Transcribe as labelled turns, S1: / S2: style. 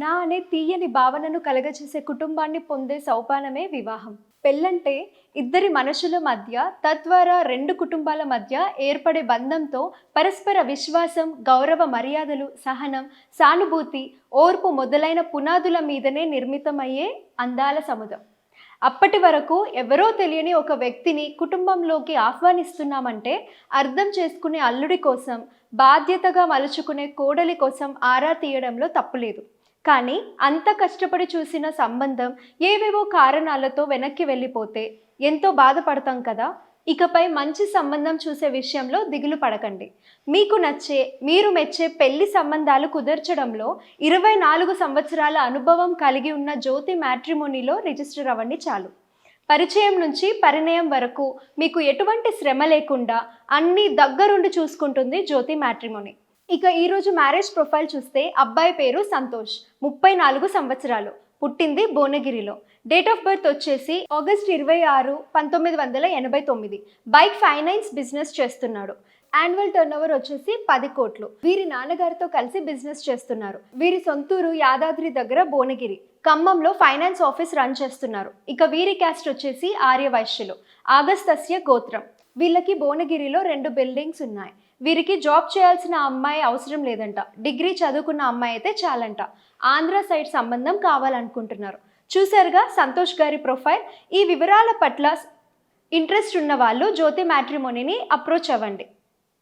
S1: నా అనే తీయని భావనను కలగచేసే కుటుంబాన్ని పొందే సౌపానమే వివాహం. పెళ్ళంటే ఇద్దరి మనుషుల మధ్య తద్వారా రెండు కుటుంబాల మధ్య ఏర్పడే బంధంతో పరస్పర విశ్వాసం గౌరవ మర్యాదలు సహనం సానుభూతి ఓర్పు మొదలైన పునాదుల మీదనే నిర్మితమయ్యే అందాల సముద్రం అప్పటి వరకు ఎవరో తెలియని ఒక వ్యక్తిని కుటుంబంలోకి ఆహ్వానిస్తున్నామంటే అర్థం చేసుకునే అల్లుడి కోసం బాధ్యతగా మలుచుకునే కోడలి కోసం ఆరా తీయడంలో తప్పులేదు. కానీ అంత కష్టపడి చూసిన సంబంధం ఏవేవో కారణాలతో వెనక్కి వెళ్ళిపోతే ఎంతో బాధపడతాం కదా? ఇకపై మంచి సంబంధం చూసే విషయంలో దిగులు పడకండి. మీకు నచ్చే మీరు మెచ్చే పెళ్ళి సంబంధాలు కుదర్చడంలో ఇరవై నాలుగు సంవత్సరాల అనుభవం కలిగి ఉన్న జ్యోతి మ్యాట్రిమోనీలో రిజిస్టర్ అవ్వండి చాలు. పరిచయం నుంచి పరిణయం వరకు మీకు ఎటువంటి శ్రమ లేకుండా అన్నీ దగ్గరుండి చూసుకుంటుంది జ్యోతి మ్యాట్రిమోనీ. ఇక ఈరోజు మ్యారేజ్ ప్రొఫైల్ చూస్తే అబ్బాయి పేరు సంతోష్ ముప్పై నాలుగు సంవత్సరాలు. పుట్టింది భువనగిరిలో. డేట్ ఆఫ్ బర్త్ వచ్చేసి ఆగస్ట్ ఇరవై ఆరు పంతొమ్మిది వందల ఎనభై తొమ్మిది. బైక్ ఫైనాన్స్ బిజినెస్ చేస్తున్నాడు. యాన్యువల్ టర్న్ ఓవర్ వచ్చేసి పది కోట్లు. వీరి నాన్నగారితో కలిసి బిజినెస్ చేస్తున్నారు. వీరి సొంతూరు యాదాద్రి దగ్గర భువనగిరి ఖమ్మంలో ఫైనాన్స్ ఆఫీస్ రన్ చేస్తున్నారు. ఇక వీరి క్యాస్ట్ వచ్చేసి ఆర్యవైశ్యులు ఆగస్తస్య గోత్రం. వీళ్ళకి భువనగిరిలో రెండు బిల్డింగ్స్ ఉన్నాయి. వీరికి జాబ్ చేయాల్సిన అమ్మాయి అవసరం లేదంట. డిగ్రీ చదువుకున్న అమ్మాయి అయితే చాలంట. ఆంధ్ర సైడ్ సంబంధం కావాలనుకుంటున్నారు. చూసారుగా సంతోష్ గారి ప్రొఫైల్ ఈ వివరాల పట్ల ఇంట్రెస్ట్ ఉన్న వాళ్ళు జ్యోతి మ్యాట్రిమోనీని అప్రోచ్ అవ్వండి.